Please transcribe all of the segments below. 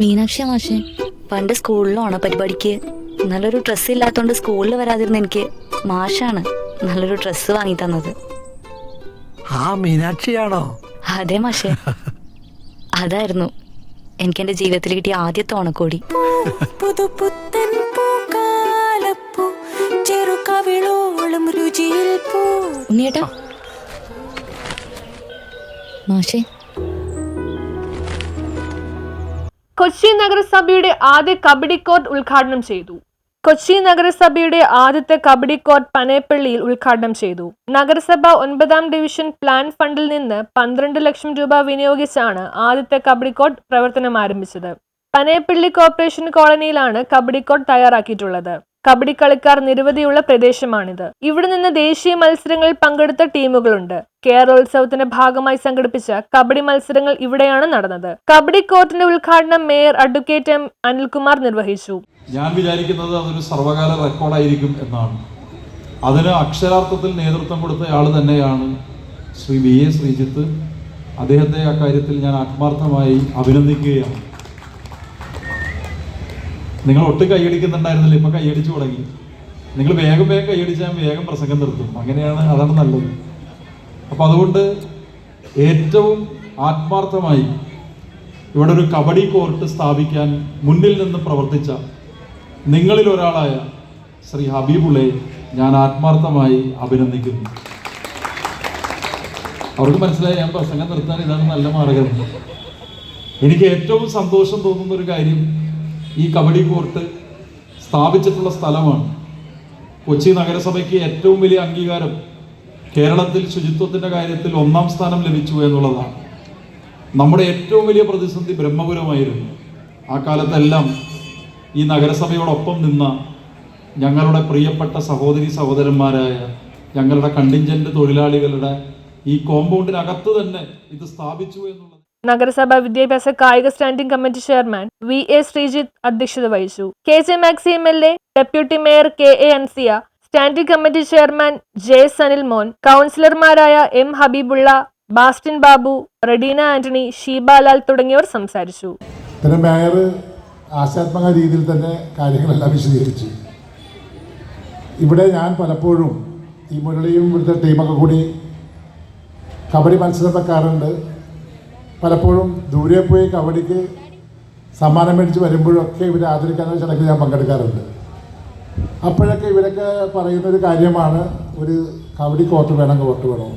മീനാക്ഷി മാഷെ പണ്ട് സ്കൂളിൽ ഓണപരിപാടിക്ക് നല്ലൊരു ഡ്രസ്സ് ഇല്ലാത്തോണ്ട് സ്കൂളിൽ വരാതിരുന്ന എനിക്ക് മാഷാണ് നല്ലൊരു ഡ്രസ്സ് വാങ്ങി തന്നത്. ആ മീനാക്ഷിയാണോ? അതെ മാഷെ. അതായിരുന്നു എനിക്ക് എന്റെ ജീവിതത്തിൽ കിട്ടിയ ആദ്യത്തെ ഓണക്കോടി. പുതുപുത്തൻ പൂക്കാലപ്പൂ ചെറുകവിളോളം രുചിയിൽ പൂ. ഉണ്ണിയേട്ടാ. മാഷെ കൊച്ചി നഗരസഭയുടെ ആദ്യ കബഡി കോർട്ട് ഉദ്ഘാടനം ചെയ്തു. കൊച്ചി നഗരസഭയുടെ ആദ്യത്തെ കബഡി കോർട്ട് പനേപ്പള്ളിയിൽ ഉദ്ഘാടനം ചെയ്തു. നഗരസഭ ഒൻപതാം ഡിവിഷൻ പ്ലാൻ ഫണ്ടിൽ നിന്ന് പന്ത്രണ്ട് ലക്ഷം രൂപ വിനിയോഗിച്ചാണ് ആദ്യത്തെ കബഡി കോർട്ട് പ്രവർത്തനം ആരംഭിച്ചത്. പനേപ്പള്ളി കോർപ്പറേഷൻ കോളനിയിലാണ് കബഡി കോർട്ട് തയ്യാറാക്കിയിട്ടുള്ളത്. കബഡി കളിക്കാർ നിരവധിയുള്ള പ്രദേശമാണിത്. ഇവിടെ നിന്ന് ദേശീയ മത്സരങ്ങളിൽ പങ്കെടുത്ത ടീമുകളുണ്ട്. കേരളോത്സവത്തിന്റെ ഭാഗമായി സംഘടിപ്പിച്ച കബഡി മത്സരങ്ങൾ ഇവിടെയാണ് നടന്നത്. കബഡി കോർട്ടിന്റെ ഉദ്ഘാടനം മേയർ അഡ്വക്കേറ്റ് എം. അനിൽകുമാർ നിർവഹിച്ചു. ഞാൻ വിചാരിക്കുന്നത് അതൊരു സർവകാല റെക്കോർഡായിരിക്കും എന്നാണ്. അതിന് അക്ഷരാർത്ഥത്തിൽ നേതൃത്വം കൊടുത്ത തന്നെയാണ് ശ്രീ വി എ ശ്രീജിത്ത്. അദ്ദേഹത്തെ അക്കാര്യത്തിൽ ഞാൻ ആത്മാർത്ഥമായി അഭിനന്ദിക്കുകയാണ്. നിങ്ങൾ ഒട്ടും കൈയടിക്കുന്നുണ്ടായിരുന്നില്ല ഇപ്പൊ കൈയടിച്ചു തുടങ്ങി. നിങ്ങൾ വേഗം വേഗം കൈയടിച്ചാൽ വേഗം പ്രസംഗം നിർത്തും. അങ്ങനെയാണ് അതാണ് നല്ലത്. അപ്പൊ അതുകൊണ്ട് ഏറ്റവും ആത്മാർത്ഥമായി ഇവിടെ ഒരു കബഡി കോർട്ട് സ്ഥാപിക്കാൻ മുന്നിൽ നിന്ന് പ്രവർത്തിച്ച നിങ്ങളിൽ ഒരാളായ ശ്രീ ഹബീബുളെ ഞാൻ ആത്മാർത്ഥമായി അഭിനന്ദിക്കുന്നു. അവർക്ക് മനസ്സിലായി ഞാൻ പ്രസംഗം നിർത്താൻ ഇതാണ് നല്ല മാർഗം. എനിക്ക് ഏറ്റവും സന്തോഷം തോന്നുന്ന ഒരു കാര്യം ഈ കബഡി കോർട്ട് സ്ഥാപിച്ചിട്ടുള്ള സ്ഥലമാണ്. കൊച്ചി നഗരസഭയ്ക്ക് ഏറ്റവും വലിയ അംഗീകാരം കേരളത്തിൽ ശുചിത്വത്തിന്റെ കാര്യത്തിൽ ഒന്നാം സ്ഥാനം ലഭിച്ചു എന്നുള്ളതാണ്. നമ്മുടെ ഏറ്റവും വലിയ പ്രതിസന്ധി ബ്രഹ്മപുരമായിരുന്നു. ആ കാലത്തെല്ലാം ഈ നഗരസഭയോടൊപ്പം നിന്ന ഞങ്ങളുടെ പ്രിയപ്പെട്ട സഹോദരി സഹോദരന്മാരായ ഞങ്ങളുടെ കണ്ടിഞ്ചന്റ് തൊഴിലാളികളുടെ ഈ കോമ്പൗണ്ടിനകത്ത് തന്നെ ഇത് സ്ഥാപിച്ചു എന്നുള്ളത് നഗരസഭ വിദ്യാഭ്യാസ കായിക standing committee chairman V A Sreejith അധ്യക്ഷത വഹിച്ചു. K J Maxi M L A deputy mayor K A Ansiya standing committee chairman J Sanil Mon കൗൺസിലർമാരായ എം ഹബീബുള്ള ബാസ്റ്റിൻ ബാബു റെഡീന ആന്റണി ഷീബാലാൽ തുടങ്ങിയവർ സംസാരിച്ചു. മേയർ ആശാത്മക രീതിയിൽ തന്നെ കാര്യങ്ങളെല്ലാം വിശദീകരിച്ചു. ഇവിടെ ഞാൻ പലപ്പോഴും ഈ മുരളിയും ഇവിടുത്തെ ടീമൊക്കെ കൂടി കബഡി മത്സരം വെക്കാറുണ്ട് പലപ്പോഴും ദൂരെ പോയി കബഡിക്ക് സമ്മാനം മേടിച്ച് വരുമ്പോഴൊക്കെ ഇവരെ ആദരിക്കാനുള്ള ചടങ്ങിൽ ഞാൻ പങ്കെടുക്കാറുണ്ട്. അപ്പോഴൊക്കെ ഇവരൊക്കെ പറയുന്ന ഒരു കാര്യമാണ് ഒരു കബഡി കോർട്ട് വേണം കോർട്ട് വേണം.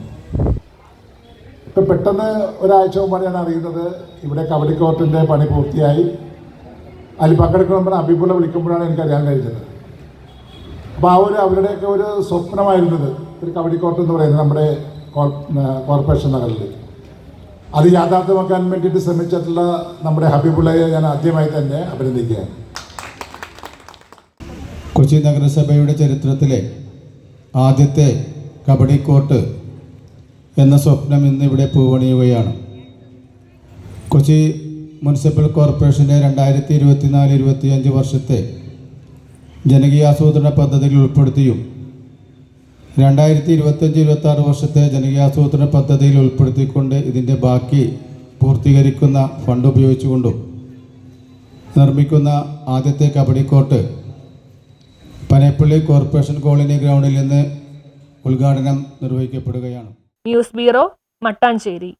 ഇപ്പം പെട്ടെന്ന് ഒരാഴ്ച മുമ്പാണ് ഞാൻ അറിയുന്നത് ഇവിടെ കബഡി കോർട്ടിന്റെ പണി പൂർത്തിയായി. അതിൽ പങ്കെടുക്കണമെന്ന് അഭിപ്രായം വിളിക്കുമ്പോഴാണ് എനിക്ക് അറിയാൻ കഴിഞ്ഞത്. അപ്പോൾ ആ ഒരു അവരുടെയൊക്കെ ഒരു സ്വപ്നമായിരുന്നത് ഒരു കബഡി കോർട്ട് എന്ന് പറയുന്നത് നമ്മുടെ കോർപ്പറേഷൻ നഗറിൽ. അത് യാഥാർത്ഥ്യമാക്കാൻ വേണ്ടിയിട്ട് ശ്രമിച്ചിട്ടുള്ള നമ്മുടെ ഹബീബുള്ളയെ ഞാൻ ആദ്യമായി തന്നെ അഭിനന്ദിക്കുകയാണ്. കൊച്ചി നഗരസഭയുടെ ചരിത്രത്തിലെ ആദ്യത്തെ കബഡി കോർട്ട് എന്ന സ്വപ്നം ഇന്ന് ഇവിടെ പൂവണിയുകയാണ്. കൊച്ചി മുനിസിപ്പൽ കോർപ്പറേഷന്റെ രണ്ടായിരത്തി ഇരുപത്തിനാല് ഇരുപത്തിയഞ്ച് വർഷത്തെ ജനകീയാസൂത്രണ പദ്ധതിയിൽ ഉൾപ്പെടുത്തിയും രണ്ടായിരത്തി ഇരുപത്തഞ്ച് ഇരുപത്തി ആറ് വർഷത്തെ ജനകീയാസൂത്രണ പദ്ധതിയിൽ ഉൾപ്പെടുത്തിക്കൊണ്ട് ഇതിന്റെ ബാക്കി പൂർത്തീകരിക്കുന്ന ഫണ്ട് ഉപയോഗിച്ചുകൊണ്ടും നിർമ്മിക്കുന്ന ആദ്യത്തെ കബഡി കോർട്ട് പനേപ്പള്ളി കോർപ്പറേഷൻ കോളനി ഗ്രൗണ്ടിൽ നിന്ന് ഉദ്ഘാടനം നിർവഹിക്കപ്പെടുകയാണ്. News bureau Mattancherry.